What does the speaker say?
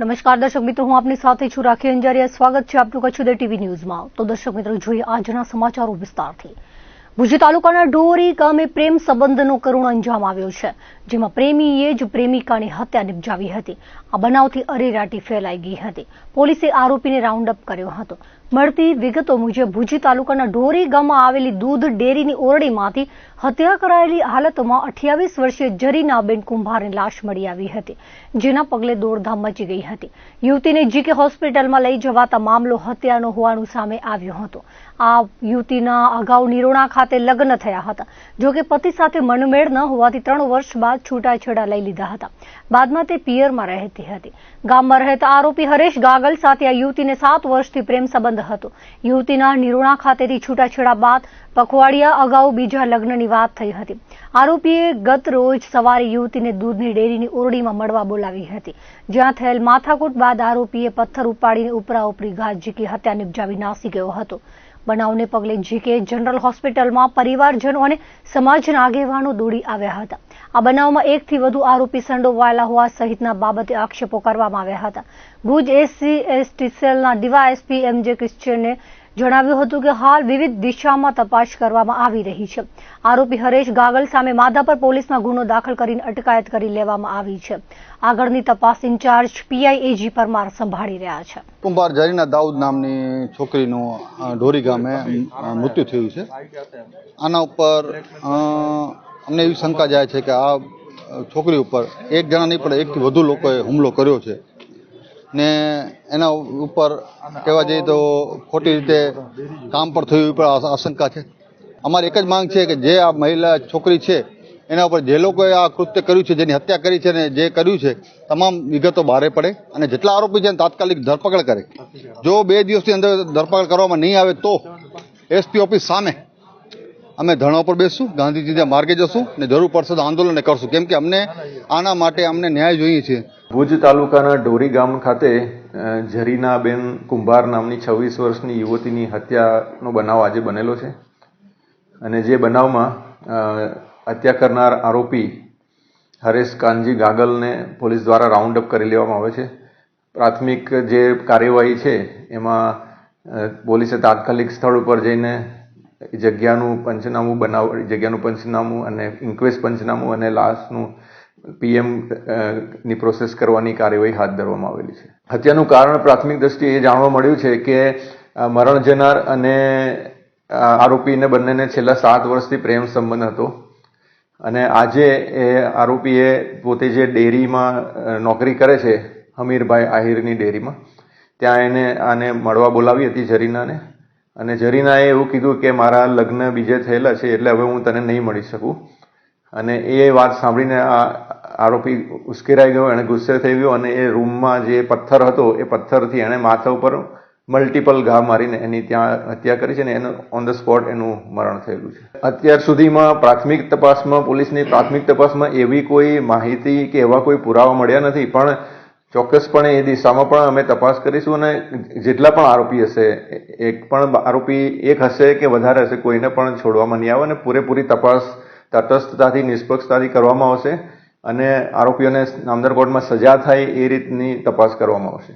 નમસ્કાર, દર્શક મિત્રો, હું આપની સાથે છું રાખી અંજારિયા. સ્વાગત છે આપનું કચ્છ ઉદય ટીવી ન્યૂઝમાં. તો દર્શક મિત્રો, જોઈએ આજના સમાચારો વિસ્તારથી. ભુજ તાલુકાના ડોરી ગામે પ્રેમ સંબંધનો કરુણ અંજામ આવ્યો છે. જેમાં પ્રેમીએ જ પ્રેમિકાની હત્યા નિપજાવી હતી. આ બનાવથી અરેરાટી ફેલાઈ ગઈ હતી. પોલીસે આરોપીને રાઉન્ડ અપ કર્યો હતો. મળતી વિગતો મુજબ ભુજ તાલુકાના ડોરી ગામમાં આવેલી દૂધ ડેરીની ઓરડીમાંથી હત્યા કરાયેલી હાલતમાં અઠ્યાવીસ વર્ષીય જરીનાબેન કુંભારની લાશ મળી આવી હતી, જેના પગલે દોડધામ મચી ગઈ હતી. યુવતીને જીકે હોસ્પિટલમાં લઈ જવાતા મામલો હત્યાનો હોવાનું સામે આવ્યો હતો. આ યુવતીના અગાઉ નિરોણા ખાતે લગ્ન થયા હતા. જોકે પતિ સાથે મનમેળ ન હોવાથી ત્રણ વર્ષ બાદ છૂટાછેડા લઈ લીધા હતા. બાદમાં તે પિયરમાં રહેતી હતી. ગામમાં રહેતા આરોપી હરેશ ગાગલ સાથે આ યુવતીને સાત વર્ષથી પ્રેમ સંબંધ હતો. યુવતીના નિરોણા ખાતેથી છૂટાછેડા બાદ પખવાડિયા અગાઉ બીજા લગ્નની વાત થઈ હતી. આરોપીએ ગત રોજ સવારે યુવતીને દૂધની ડેરીની ઓરડીમાં મળવા બોલાવી હતી. જ્યાં થયેલ માથાકૂટ બાદ આરોપીએ પથ્થર ઉપાડીને ઉપરા ઉપરી ઘાત ઝીકી હત્યા નિપજાવી નાસી ગયો હતો. બનાવને પગલે જીકે જનરલ હોસ્પિટલમાં પરિવારજનો અને સમાજના આગેવાનો દોડી આવ્યા હતા. આ બનાવમાં એકથી વધુ આરોપી સંડોવાયેલા હોવા સહિતના બાબતે આક્ષેપો કરવામાં આવ્યા હતા. ભુજ એસસી, એસટી સેલના ડીવાયએસપી એમ ક્રિશ્ચિયને જણાવ્યું હતું કે હાલ વિવિધ દિશામાં તપાસ કરવામાં આવી રહી છે. આરોપી હરેશ ગાગલ સામે માધાપર પોલીસમાં ગુનો દાખલ કરીને અટકાયત કરી લેવામાં આવી છે. આગળની તપાસ ઇન્ચાર્જ પીઆઈ એજી પરમાર સંભાળી રહ્યા છે. કુંભાર જરીના દાઉદ નામની છોકરીનું ઢોરી ગામે મૃત્યુ થયું છે. આના ઉપર અમને એવી શંકા જાય છે કે આ છોકરી ઉપર એક જણા નહીં, પણ એકથી વધુ લોકોએ હુમલો કર્યો છે. ને એના ઉપર કહેવા જઈએ તો ખોટી રીતે કામ પર થયું પણ આશંકા છે. અમારી એક જ માંગ છે કે જે આ મહિલા છોકરી છે, એના ઉપર જે લોકોએ આ કૃત્ય કર્યું છે, જેની હત્યા કરી છે ને જે કર્યું છે, તમામ વિગતો બહારે પડે અને જેટલા આરોપી છે તાત્કાલિક ધરપકડ કરે. જો બે દિવસની અંદર ધરપકડ કરવામાં નહીં આવે તો એસપી ઓફિસ સામે અમે ધરણા ઉપર બેસશું ગાંધીજીના માર્ગે જશું ને જરૂર પડશે તો આંદોલન કરશું. કેમ કે અમને આના માટે અમને ન્યાય જોઈએ છે. ભુજ તાલુકાના ઢોરી ગામ ખાતે ઝરીનાબેન કુંભાર નામની છવ્વીસ વર્ષની યુવતીની હત્યાનો બનાવ આજે બનેલો છે. અને જે બનાવમાં હત્યા કરનાર આરોપી હરેશ કાનજી ગાગલને પોલીસ દ્વારા રાઉન્ડ અપ કરી લેવામાં આવે છે. પ્રાથમિક જે કાર્યવાહી છે, એમાં પોલીસે તાત્કાલિક સ્થળ ઉપર જઈને જગ્યાનું પંચનામું બનાવ જગ્યાનું પંચનામું અને ઇન્ક્વેસ્ટ પંચનામું અને લાશનું પીએમની પ્રોસેસ કરવાની કાર્યવાહી હાથ ધરવામાં આવેલી છે. હત્યાનું કારણ પ્રાથમિક દ્રષ્ટિએ એ જાણવા મળ્યું છે કે મરણ જનાર અને આરોપીને બંનેને છેલ્લા સાત વર્ષથી પ્રેમ સંબંધ હતો. અને આજે એ આરોપીએ પોતે જે ડેરીમાં નોકરી કરે છે, હમીરભાઈ આહિરની ડેરીમાં, ત્યાં એને આને મળવા બોલાવી હતી જરીનાને અને જરીનાએ એવું કીધું કે મારા લગ્ન બીજે થયેલા છે એટલે હવે હું તને નહીં મળી શકું. અને એ વાત સાંભળીને આ આરોપી ઉશ્કેરાઈ ગયો, એણે ગુસ્સે થઈ ગયો અને એ રૂમમાં જે પથ્થર હતો, એ પથ્થરથી એણે માથા ઉપર મલ્ટિપલ ઘા મારીને એની ત્યાં હત્યા કરી છે ને એનું ઓન ધ સ્પોટ એનું મરણ થયેલું છે. અત્યાર સુધીમાં પ્રાથમિક તપાસમાં, પોલીસની પ્રાથમિક તપાસમાં એવી કોઈ માહિતી કે એવા કોઈ પુરાવા મળ્યા નથી, પણ ચોક્કસપણે એ દિશામાં પણ અમે તપાસ કરીશું અને જેટલા પણ આરોપી હશે, એક પણ આરોપી એક હશે કે વધારે હશે, કોઈને પણ છોડવામાં નહીં આવે અને પૂરેપૂરી તપાસ તટસ્થતાથી, નિષ્પક્ષતાથી કરવામાં આવશે અને આરોપીઓને નામદાર કોર્ટમાં સજા થાય એ રીતની તપાસ કરવામાં આવશે.